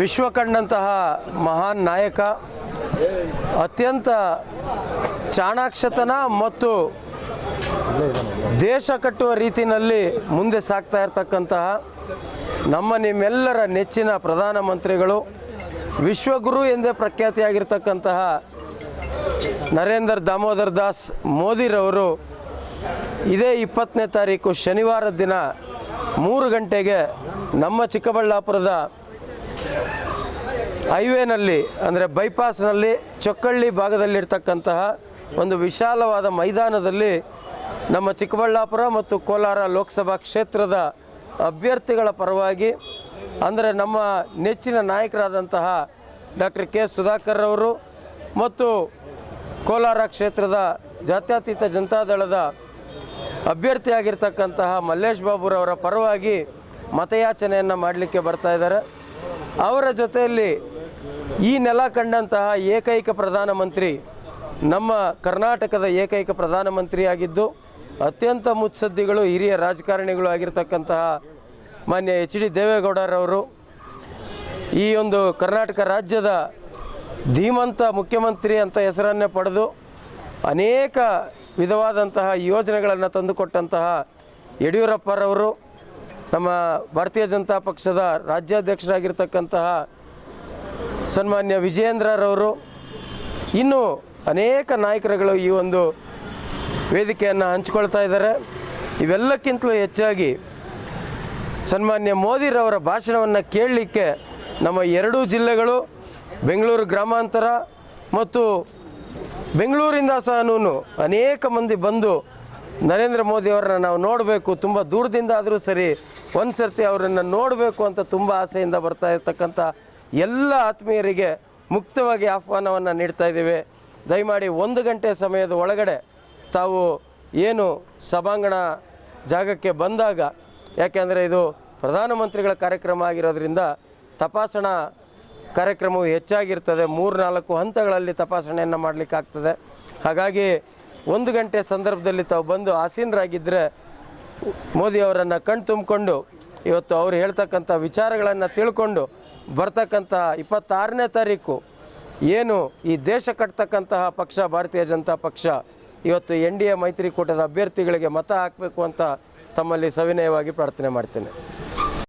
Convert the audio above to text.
ವಿಶ್ವ ಕಂಡಂತಹ ಮಹಾನ್ ನಾಯಕ, ಅತ್ಯಂತ ಚಾಣಾಕ್ಷತನ ಮತ್ತು ದೇಶ ಕಟ್ಟುವ ರೀತಿಯಲ್ಲಿ ಮುಂದೆ ಸಾಗ್ತಾ ಇರತಕ್ಕಂತಹ ನಮ್ಮ ನಿಮ್ಮೆಲ್ಲರ ನೆಚ್ಚಿನ ಪ್ರಧಾನಮಂತ್ರಿಗಳು, ವಿಶ್ವಗುರು ಎಂದೇ ಪ್ರಖ್ಯಾತಿಯಾಗಿರ್ತಕ್ಕಂತಹ ನರೇಂದ್ರ ದಾಮೋದರ್ ದಾಸ್ ಮೋದಿರವರು ಇದೇ ಇಪ್ಪತ್ತನೇ ತಾರೀಕು ಶನಿವಾರದ ದಿನ ಮೂರು ಗಂಟೆಗೆ ನಮ್ಮ ಚಿಕ್ಕಬಳ್ಳಾಪುರದ ಹೈವೇನಲ್ಲಿ, ಅಂದರೆ ಬೈಪಾಸ್ನಲ್ಲಿ ಚೊಕ್ಕಳ್ಳಿ ಭಾಗದಲ್ಲಿರ್ತಕ್ಕಂತಹ ಒಂದು ವಿಶಾಲವಾದ ಮೈದಾನದಲ್ಲಿ ನಮ್ಮ ಚಿಕ್ಕಬಳ್ಳಾಪುರ ಮತ್ತು ಕೋಲಾರ ಲೋಕಸಭಾ ಕ್ಷೇತ್ರದ ಅಭ್ಯರ್ಥಿಗಳ ಪರವಾಗಿ, ಅಂದರೆ ನಮ್ಮ ನೆಚ್ಚಿನ ನಾಯಕರಾದಂತಹ ಡಾಕ್ಟರ್ ಕೆ ಸುಧಾಕರ್ ಅವರು ಮತ್ತು ಕೋಲಾರ ಕ್ಷೇತ್ರದ ಜಾತ್ಯತೀತ ಜನತಾದಳದ ಅಭ್ಯರ್ಥಿಯಾಗಿರ್ತಕ್ಕಂತಹ ಮಲ್ಲೇಶ್ ಬಾಬುರವರ ಪರವಾಗಿ ಮತಯಾಚನೆಯನ್ನು ಮಾಡಲಿಕ್ಕೆ ಬರ್ತಾ ಇದ್ದಾರೆ. ಅವರ ಜೊತೆಯಲ್ಲಿ ಈ ನೆಲ ಕಂಡಂತಹ ಏಕೈಕ ಪ್ರಧಾನಮಂತ್ರಿ ನಮ್ಮ ಕರ್ನಾಟಕದ ಏಕೈಕ ಪ್ರಧಾನಮಂತ್ರಿಯಾಗಿದ್ದು ಅತ್ಯಂತ ಮುತ್ಸದ್ದಿಗಳು, ಹಿರಿಯ ರಾಜಕಾರಣಿಗಳು ಆಗಿರ್ತಕ್ಕಂತಹ ಮಾನ್ಯ ಎಚ್ ಡಿ ದೇವೇಗೌಡರವರು. ಈ ಒಂದು ಕರ್ನಾಟಕ ರಾಜ್ಯದ ಧೀಮಂತ ಮುಖ್ಯಮಂತ್ರಿ ಅಂತ ಹೆಸರನ್ನೇ ಪಡೆದು ಅನೇಕ ವಿಧವಾದಂತಹ ಯೋಜನೆಗಳನ್ನು ತಂದುಕೊಟ್ಟಂತಹ ಯಡಿಯೂರಪ್ಪರವರು ನಮ್ಮ ಭಾರತೀಯ ಜನತಾ ಪಕ್ಷದ ರಾಜ್ಯಾಧ್ಯಕ್ಷರಾಗಿರ್ತಕ್ಕಂತಹ ಸನ್ಮಾನ್ಯ ವಿಜಯೇಂದ್ರರವರು, ಇನ್ನೂ ಅನೇಕ ನಾಯಕರುಗಳು ಈ ಒಂದು ವೇದಿಕೆಯನ್ನು ಹಂಚಿಕೊಳ್ತಾ ಇದ್ದಾರೆ. ಇವೆಲ್ಲಕ್ಕಿಂತಲೂ ಹೆಚ್ಚಾಗಿ ಸನ್ಮಾನ್ಯ ಮೋದಿರವರ ಭಾಷಣವನ್ನು ಕೇಳಲಿಕ್ಕೆ ನಮ್ಮ ಎರಡೂ ಜಿಲ್ಲೆಗಳು, ಬೆಂಗಳೂರು ಗ್ರಾಮಾಂತರ ಮತ್ತು ಬೆಂಗಳೂರಿಂದ ಸಹ ಅನೇಕ ಮಂದಿ ಬಂದು ನರೇಂದ್ರ ಮೋದಿಯವರನ್ನ ನಾವು ನೋಡಬೇಕು. ತುಂಬ ದೂರದಿಂದ ಆದರೂ ಸರಿ ಒಂದು ಸರ್ತಿ ಅವರನ್ನು ನೋಡಬೇಕು ಅಂತ ತುಂಬ ಆಸೆಯಿಂದ ಬರ್ತಾ ಇರ್ತಕ್ಕಂಥ ಎಲ್ಲ ಆತ್ಮೀಯರಿಗೆ ಮುಕ್ತವಾಗಿ ಆಹ್ವಾನವನ್ನು ನೀಡ್ತಾ ಇದ್ದೀವಿ. ದಯಮಾಡಿ ಒಂದು ಗಂಟೆ ಸಮಯದ ಒಳಗಡೆ ತಾವು ಏನು ಸಭಾಂಗಣ ಜಾಗಕ್ಕೆ ಬಂದಾಗ, ಯಾಕೆಂದರೆ ಇದು ಪ್ರಧಾನಮಂತ್ರಿಗಳ ಕಾರ್ಯಕ್ರಮ ಆಗಿರೋದ್ರಿಂದ ತಪಾಸಣಾ ಕಾರ್ಯಕ್ರಮವು ಹೆಚ್ಚಾಗಿರ್ತದೆ. ಮೂರು ನಾಲ್ಕು ಹಂತಗಳಲ್ಲಿ ತಪಾಸಣೆಯನ್ನು ಮಾಡಲಿಕ್ಕಾಗ್ತದೆ ಹಾಗಾಗಿ ಒಂದು ಗಂಟೆ ಸಂದರ್ಭದಲ್ಲಿ ತಾವು ಬಂದು ಆಸೀನರಾಗಿದ್ದರೆ ಮೋದಿ ಅವರನ್ನು ಕಣ್ ತುಂಬಿಕೊಂಡು ಇವತ್ತು ಅವರು ಹೇಳ್ತಕ್ಕಂಥ ವಿಚಾರಗಳನ್ನು ತಿಳ್ಕೊಂಡು ಬರ್ತಕ್ಕಂಥ ಇಪ್ಪತ್ತಾರನೇ ತಾರೀಕು. ಏನು ಈ ದೇಶ ಕಟ್ತಕ್ಕಂತಹ ಪಕ್ಷ, ಭಾರತೀಯ ಜನತಾ ಪಕ್ಷ ಇವತ್ತು ಎನ್ ಡಿ ಎ ಮೈತ್ರಿಕೂಟದ ಅಭ್ಯರ್ಥಿಗಳಿಗೆ ಮತ ಹಾಕಬೇಕು ಅಂತ ತಮ್ಮಲ್ಲಿ ಸವಿನಯವಾಗಿ ಪ್ರಾರ್ಥನೆ ಮಾಡ್ತೇನೆ.